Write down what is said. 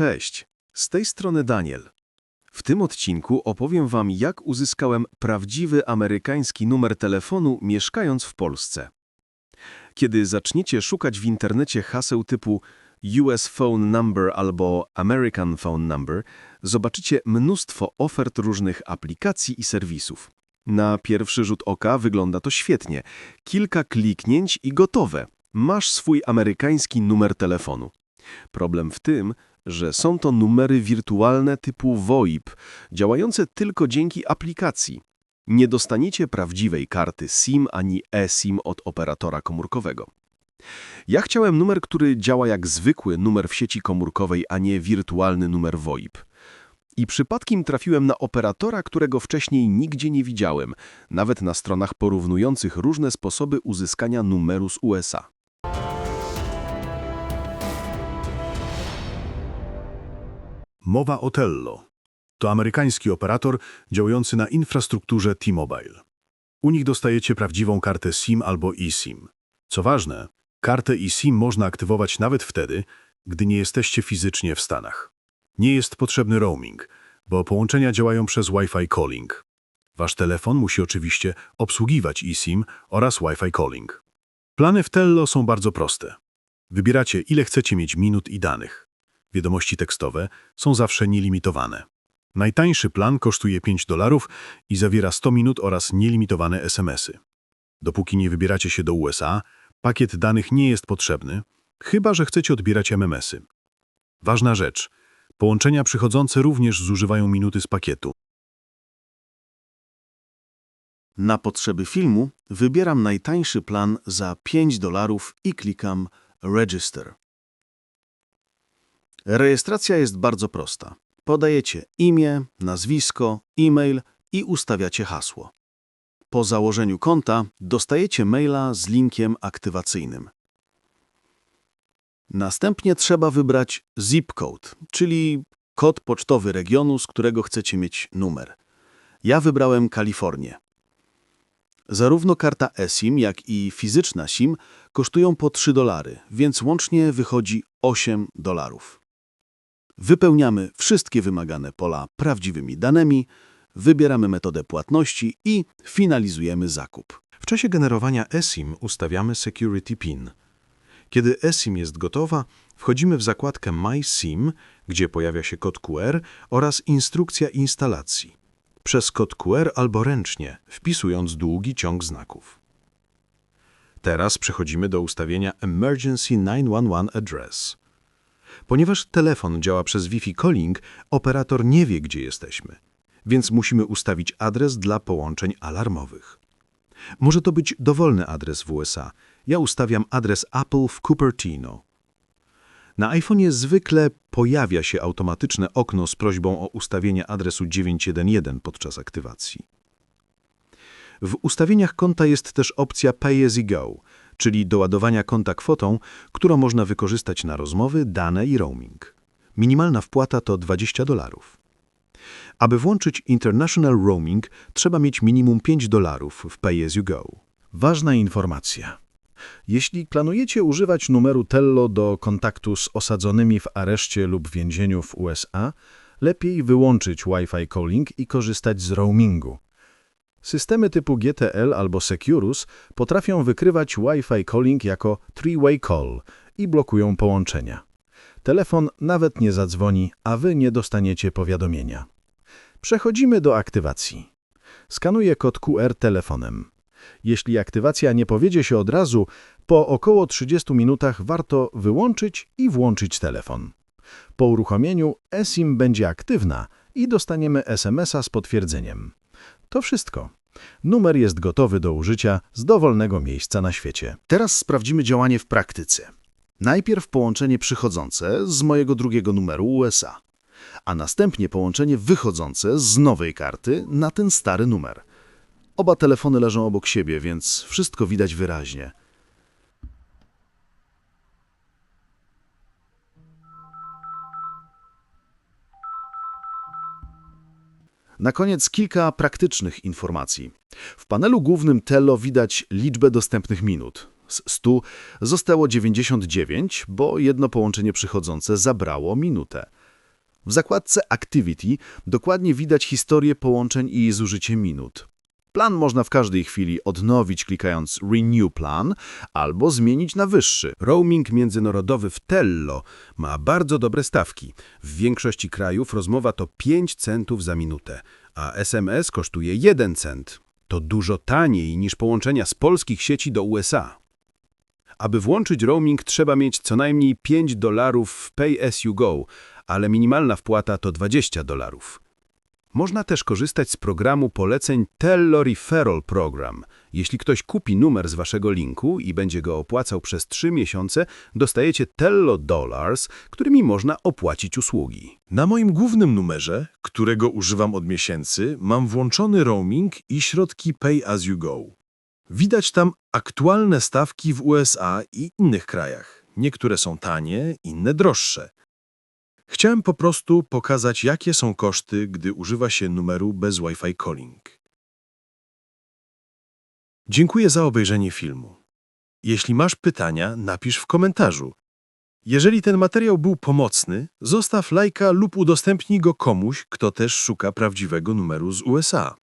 Cześć, z tej strony Daniel. W tym odcinku opowiem Wam, jak uzyskałem prawdziwy amerykański numer telefonu mieszkając w Polsce. Kiedy zaczniecie szukać w internecie haseł typu US Phone Number albo American Phone Number, zobaczycie mnóstwo ofert różnych aplikacji i serwisów. Na pierwszy rzut oka wygląda to świetnie. Kilka kliknięć i gotowe. Masz swój amerykański numer telefonu. Problem w tym, że są to numery wirtualne typu VoIP, działające tylko dzięki aplikacji. Nie dostaniecie prawdziwej karty SIM ani eSIM od operatora komórkowego. Ja chciałem numer, który działa jak zwykły numer w sieci komórkowej, a nie wirtualny numer VoIP. I przypadkiem trafiłem na operatora, którego wcześniej nigdzie nie widziałem, nawet na stronach porównujących różne sposoby uzyskania numeru z USA. Mowa o Tello. To amerykański operator działający na infrastrukturze T-Mobile. U nich dostajecie prawdziwą kartę SIM albo eSIM. Co ważne, kartę eSIM można aktywować nawet wtedy, gdy nie jesteście fizycznie w Stanach. Nie jest potrzebny roaming, bo połączenia działają przez Wi-Fi calling. Wasz telefon musi oczywiście obsługiwać eSIM oraz Wi-Fi calling. Plany w Tello są bardzo proste. Wybieracie, ile chcecie mieć minut i danych. Wiadomości tekstowe są zawsze nielimitowane. Najtańszy plan kosztuje 5 dolarów i zawiera 100 minut oraz nielimitowane SMS-y. Dopóki nie wybieracie się do USA, pakiet danych nie jest potrzebny, chyba że chcecie odbierać MMS-y. Ważna rzecz. Połączenia przychodzące również zużywają minuty z pakietu. Na potrzeby filmu wybieram najtańszy plan za 5 dolarów i klikam Register. Rejestracja jest bardzo prosta. Podajecie imię, nazwisko, e-mail i ustawiacie hasło. Po założeniu konta dostajecie maila z linkiem aktywacyjnym. Następnie trzeba wybrać zip code, czyli kod pocztowy regionu, z którego chcecie mieć numer. Ja wybrałem Kalifornię. Zarówno karta eSIM, jak i fizyczna SIM kosztują po 3 dolary, więc łącznie wychodzi 8 dolarów. Wypełniamy wszystkie wymagane pola prawdziwymi danymi, wybieramy metodę płatności i finalizujemy zakup. W czasie generowania eSIM ustawiamy Security PIN. Kiedy eSIM jest gotowa, wchodzimy w zakładkę My SIM, gdzie pojawia się kod QR oraz instrukcja instalacji. Przez kod QR albo ręcznie, wpisując długi ciąg znaków. Teraz przechodzimy do ustawienia Emergency 911 Address. Ponieważ telefon działa przez Wi-Fi calling, operator nie wie, gdzie jesteśmy, więc musimy ustawić adres dla połączeń alarmowych. Może to być dowolny adres w USA. Ja ustawiam adres Apple w Cupertino. Na iPhone'ie zwykle pojawia się automatyczne okno z prośbą o ustawienie adresu 911 podczas aktywacji. W ustawieniach konta jest też opcja Pay as you go, czyli doładowania konta kwotą, którą można wykorzystać na rozmowy, dane i roaming. Minimalna wpłata to 20 dolarów. Aby włączyć International Roaming, trzeba mieć minimum 5 dolarów w Pay as you go. Ważna informacja. Jeśli planujecie używać numeru Tello do kontaktu z osadzonymi w areszcie lub więzieniu w USA, lepiej wyłączyć Wi-Fi calling i korzystać z roamingu. Systemy typu GTL albo Securus potrafią wykrywać Wi-Fi calling jako three-way call i blokują połączenia. Telefon nawet nie zadzwoni, a wy nie dostaniecie powiadomienia. Przechodzimy do aktywacji. Skanuję kod QR telefonem. Jeśli aktywacja nie powiedzie się od razu, po około 30 minutach warto wyłączyć i włączyć telefon. Po uruchomieniu eSIM będzie aktywna i dostaniemy SMS-a z potwierdzeniem. To wszystko. Numer jest gotowy do użycia z dowolnego miejsca na świecie. Teraz sprawdzimy działanie w praktyce. Najpierw połączenie przychodzące z mojego drugiego numeru USA, a następnie połączenie wychodzące z nowej karty na ten stary numer. Oba telefony leżą obok siebie, więc wszystko widać wyraźnie. Na koniec kilka praktycznych informacji. W panelu głównym Tello widać liczbę dostępnych minut. Z 100 zostało 99, bo jedno połączenie przychodzące zabrało minutę. W zakładce Activity dokładnie widać historię połączeń i zużycie minut. Plan można w każdej chwili odnowić klikając Renew Plan albo zmienić na wyższy. Roaming międzynarodowy w Tello ma bardzo dobre stawki. W większości krajów rozmowa to 5 centów za minutę, a SMS kosztuje 1 cent. To dużo taniej niż połączenia z polskich sieci do USA. Aby włączyć roaming trzeba mieć co najmniej 5 dolarów w Pay As You Go, ale minimalna wpłata to 20 dolarów. Można też korzystać z programu poleceń Tello Referral Program. Jeśli ktoś kupi numer z waszego linku i będzie go opłacał przez 3 miesiące, dostajecie Tello Dollars, którymi można opłacić usługi. Na moim głównym numerze, którego używam od miesięcy, mam włączony roaming i środki Pay As You Go. Widać tam aktualne stawki w USA i innych krajach. Niektóre są tanie, inne droższe. Chciałem po prostu pokazać, jakie są koszty, gdy używa się numeru bez Wi-Fi calling. Dziękuję za obejrzenie filmu. Jeśli masz pytania, napisz w komentarzu. Jeżeli ten materiał był pomocny, zostaw lajka lub udostępnij go komuś, kto też szuka prawdziwego numeru z USA.